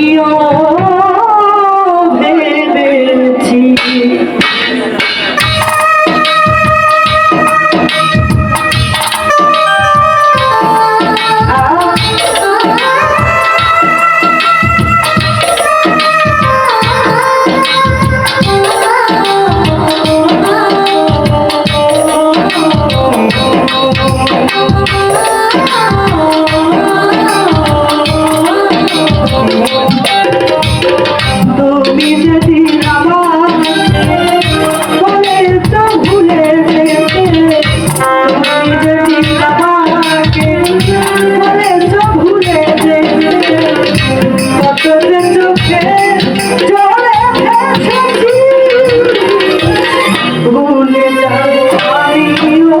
প্রিয় ভুলে যাব আমিও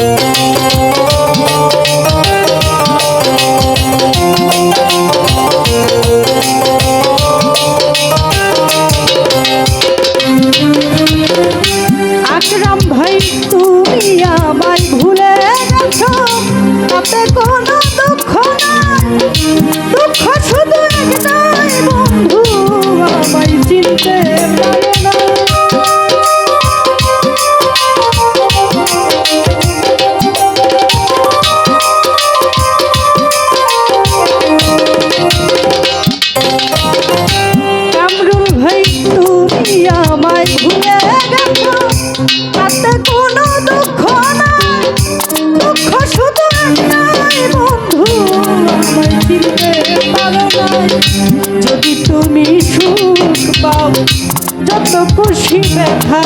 Yeah. যদি তুমি সুখ পাও, যত খুশি ব্যথা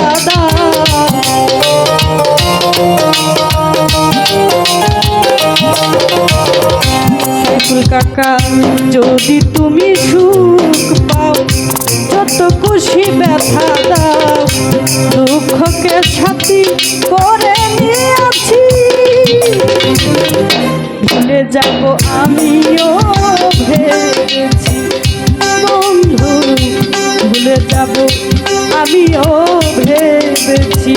দাইকুল কাকা, যদি তুমি সুখ পাও, যত খুশি ব্যথা দাও। দুঃখকে সাথী করে নিয়েছি। ভুলে যাব আমিও ভেবেছি বন্ধু ভুলে যাব আমিও ভেবেছি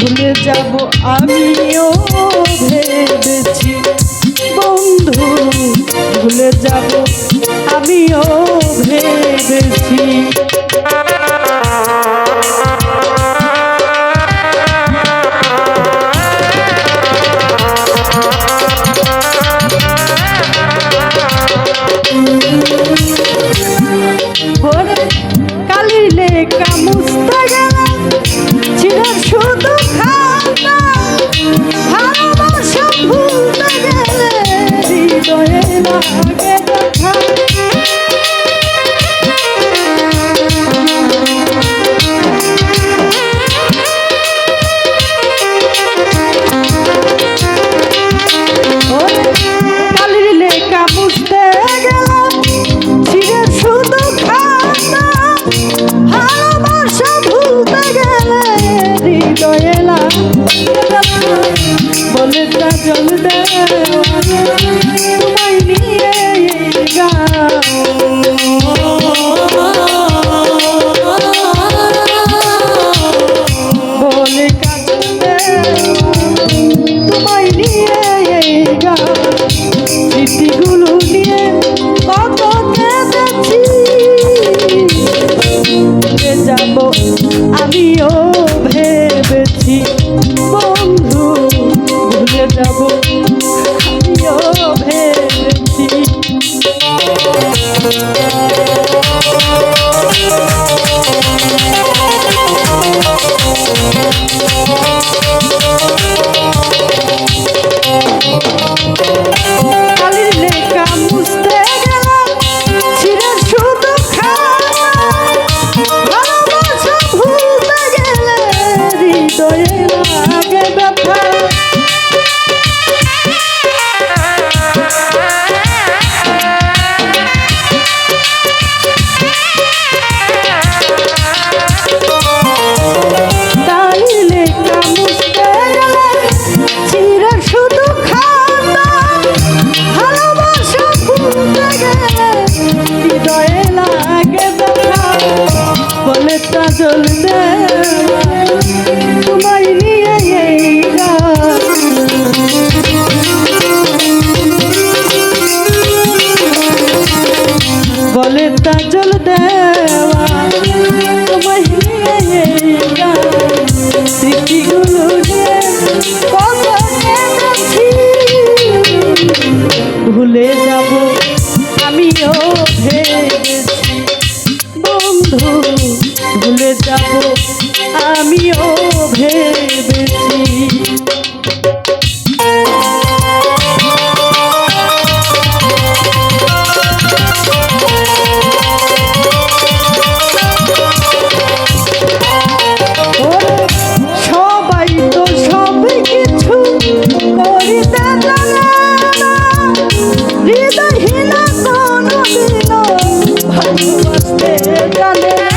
ভুলে যাব আমিও ভেবেছি। বন্ধু ভুলে যাব আমিও ভেবেছি। কামুস্তা বুঝতে গে জানে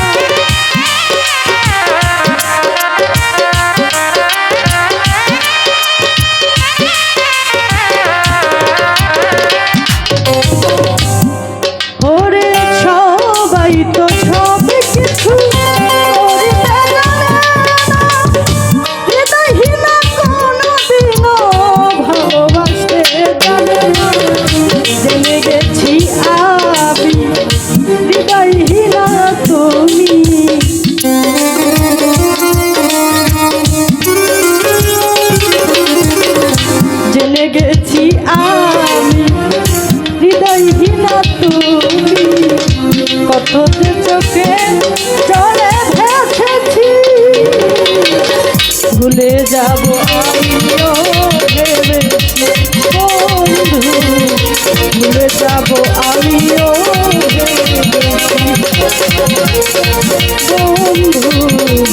ভুলে যাব ভুলে যাব আমিও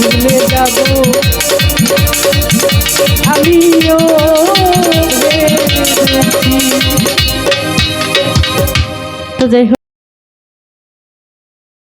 ভুলে যাব আমিও তো যাই